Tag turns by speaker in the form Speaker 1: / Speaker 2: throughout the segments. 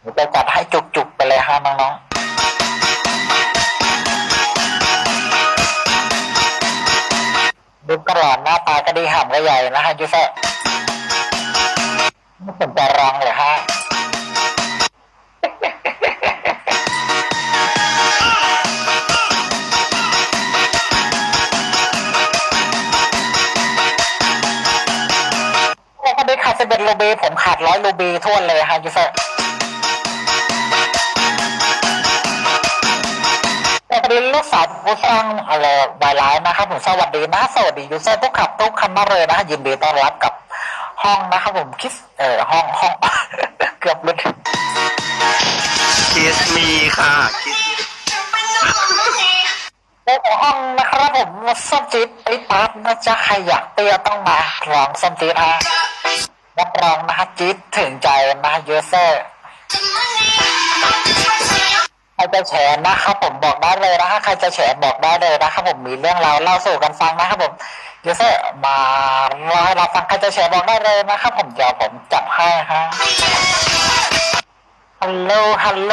Speaker 1: หนูไปจะจัดให้จุกๆไปเลยฮะน้องๆดูกระหล่อนหน้าตาก็ดีห่ำก็ใหญ่นะฮะยูเซ่ไม่สนใจรังเลยฮะ สิบเอ็ดโลบีผมขาดร้อยโลบีทวนเลยฮะยูเซอร์แล้วก็ได้ลูกสาวผู้สร้างอะไรวายไลน์นะครับผมสวัสดีนะสวัสดียูเซอร์ทุกขับทุกคันมากเลยนะยินดีต้อนรับกับห้องนะครับผมคิดเออห้องห้องเกือบหลุด
Speaker 2: คิสมีค่ะคิส
Speaker 1: โอ้โหห้องนะครับผมส้มจี๊ดปิ๊ดปั๊บนะจ๊ะใครอยากเตี้ยต้องมาลองส้มจี๊ดฮะ รับรองนะฮะจี๊ดถึงใจนะยูเซอร์ใครจะแฉนะครับผมบอกได้เลยนะฮะใครจะแฉบอกได้เลยนะครับผมมีเรื่องราวเล่าสู่กันฟังนะครับผมยูเซอร์มารอให้เราฟังใครจะแฉบอกได้เลยนะครับผมเดี๋ยวผมจับให้ฮะฮัลโหลฮัลโหล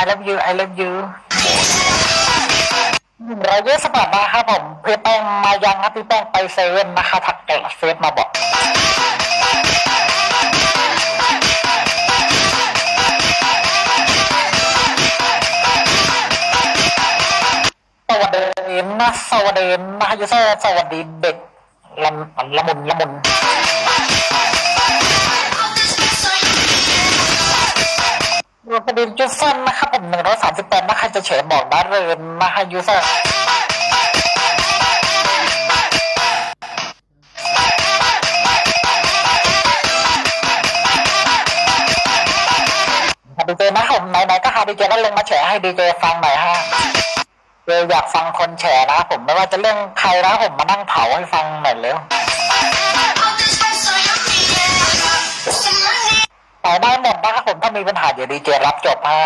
Speaker 1: I love you I love you เราเยอะสปัดนะครับผมพี่แป้งมายังครับพี่แป้งไปเซเว่นนะคะทักเกลเฟซมาบอกสวัสดีนะสวัสดีนะยูเซอร์สวัสดีเด็กละละมุนละมุน สวัสดียูเซอร์นะครับผมหนึ่งร้อยสามสิบแปดนะใครจะเฉยบอกได้เลยนะฮะยูเซอร์ฮาดีเจนะผมไหนๆก็ฮาดีเจก็ลงมาแฉให้ดีเจฟังหน่อยฮะเจอยากฟังคนแฉนะผมไม่ว่าจะเรื่องใครนะผมมานั่งเผาให้ฟังหน่อยเร็ว เผาได้หมดนะครับผมถ้ามีปัญหาเดี๋ยวดีเจรับจบฮะ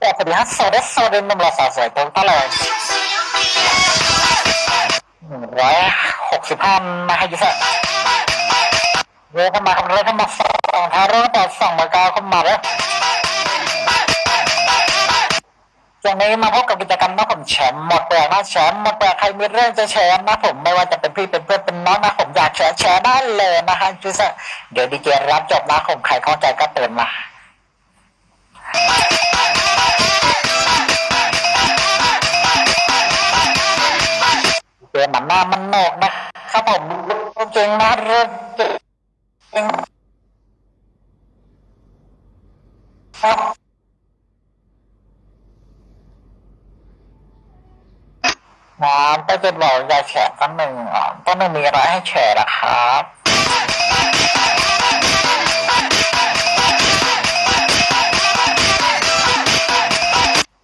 Speaker 1: แต่สวัสดีฮะโซเดสโซเดนนมหล่อสาวสวยตัวตลอดร้อยหกสิบห้านะฮะยูเซอร์เรือเข้ามาครับเรือเข้ามาสองท้าเรือแต่สองมาเก้าเข้ามาแล้ว ช่วงนี้มาพบกับกิจกรรมนะผมแชมป์หมดแปลกนะแชมป์หมดแปลกใครมีเรื่องจะแชร์นะผมไม่ว่าจะเป็นพี่เป็นเพื่อนเป็นน้องนะผมอยากแชร์แชร์ได้เลยนะฮะจูเซอร์เดี๋ยวดีเจรับจบนะผมใครเข้าใจก็เตือนมาเจมันหน้ามันโนกนะครับผมจริงนะเรื่องจริงครับ น้ำก็จะบอกอย่าแฉต้นหนึ่งอะต้นหนึ่งมีอะไรให้แฉนะครับ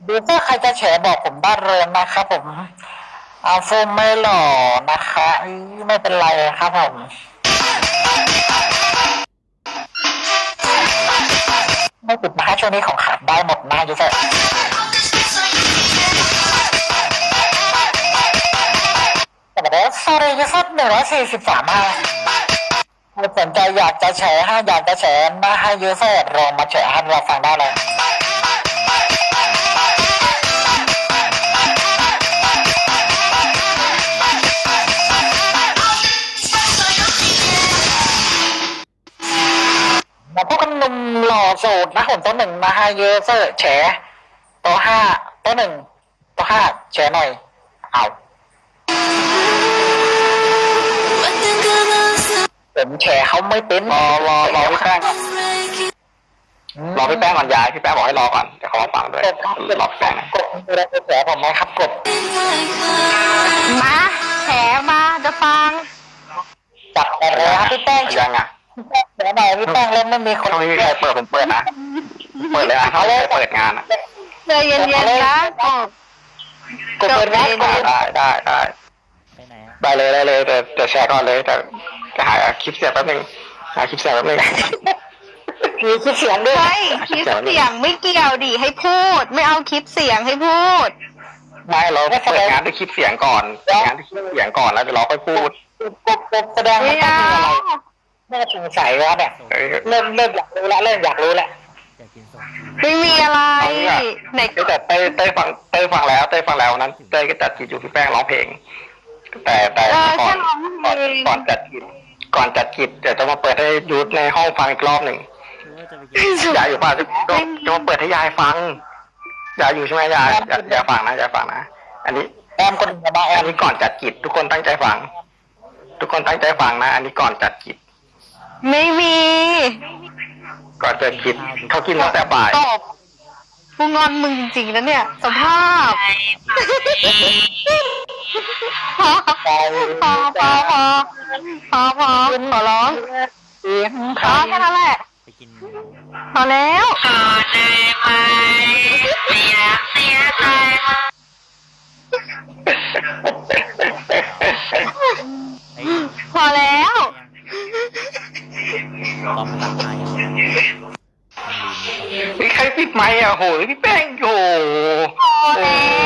Speaker 1: ดูถ้าใครจะแฉบอกผมได้เลยนนะครับผมอาโฟมไม่หล่อนะคะไม่เป็นไรครับผมไม่ติดนะช่วงนี้ของขาดได้หมดนะยูเซอร์แต่เดี๋ยวสอรี่ยูเซอร์หนึ่งร้อยสี่สิบสามฮะใครสนใจอยากจะแชร์ฮะอยากจะแชร์นะฮะยูเซอร์ลองมาแชร์ให้เราฟังได้เลยมาพบกันนุ่มหล่อโสดนะผมตัวหนึ่งนะฮะยูเซอร์แชร์ตัวห้าตัวหนึ่งตัวห้าแชร์หน่อยเอา ผมแชร์เขาไม่เป็น
Speaker 2: รอรอรอพี่แป้งรอพี่แป้งก่อนยายพี่แป้งบอกให้รอก่อนเดี๋ยวเขามาฟังด้วย
Speaker 1: กดครับ
Speaker 2: รอพี่แป้งนะ
Speaker 1: กดมีอะไรจะแฉผมไหมครับกด
Speaker 3: มาแฉมาจะฟัง
Speaker 1: จับไปเลยครับพี่แป้ง
Speaker 2: ยังอะ
Speaker 1: พี่แป้งแฉหน่อยพี่แป้งเล่นไม่มีคน
Speaker 2: ช่วงนี้มีใครเปิดผมเปิดนะเปิดเลยนะเขาเปิดงานอะ
Speaker 3: ใจเย็นๆนะ
Speaker 1: กดเปิดแมสกด
Speaker 2: ได้ได้ได้ได้
Speaker 1: ไปไหนอะ
Speaker 2: ได้เลยได้เลยแต่แต่แชร์ก่อนเลยแต่จะ หาคลิปเสียงแป๊บนึงหาคลิปเสียงแป๊บนึง
Speaker 1: มีคลิปเสียงด้วย
Speaker 3: เฮ้ยคลิปเสียงไม่เกี่ยวดิให้พูด ไม่เอาคลิปเสียงให้พูด
Speaker 2: ไม่เราเปิดงานด้วยคลิปเสียงก่อนเปิดงานด้วยคลิปเสียงก่อนแล้วเดี๋ยวเราค่อยพูด
Speaker 1: ปุ๊บปุ๊บแสดง
Speaker 3: ไม่
Speaker 1: ว่าต้อง
Speaker 3: เอา
Speaker 1: มีอะไรน่าสงสัยวะเนี่ย
Speaker 2: เอ้ย
Speaker 1: เริ่มเริ่มอยากรู้แล้วเริ่มอยากรู้แล้ว
Speaker 3: ไม่มีอะไรไหน
Speaker 2: แต่เต้ยเต้ยฟังเต้ยฟังแล้วเต้ยฟังแล้วนั้นเต้ยก็จัดกิจอยู่พี่แป้งร้องเพลง แต่แต่
Speaker 3: เออ
Speaker 2: ก่อ
Speaker 3: แค่
Speaker 2: น
Speaker 3: ร้องเพ
Speaker 2: ก่อน
Speaker 3: ลง
Speaker 2: ก่อนจัดกิจ ก่อนจัดกิจเดี๋ยวจะมาเปิดให้ยูทในห้องฟังอีกรอบหนึ่งยายอยู่ป่ะจะจะจะมาเปิดให้ยายฟังยายอยู่ใช่ไหมยายยายยายฟังนะยายฟังนะอันนี้
Speaker 1: แอมคนหนึ่งมาแอ
Speaker 2: อั
Speaker 1: ม
Speaker 2: นนี้ก่อนจัดกิจทุกคนตั้งใจฟัง ทุกคนตั้งใจฟังนะ อันนี้ก่อนจัดกิจ
Speaker 3: ไม่มี
Speaker 2: ก่อนจัดกิจเขากินตั้งแต่บ่าย
Speaker 3: ตบกูงอนมึงจริงๆนะเนี่ยสภาพ พอพอพอพอพอพอพอขอร้อง
Speaker 1: เสียง
Speaker 3: พอแค่นั้นแหละพอแล้วพอแล้ว
Speaker 2: มีใครปิดไมค์อะโหพี่แป้งโย
Speaker 3: พอแล้ว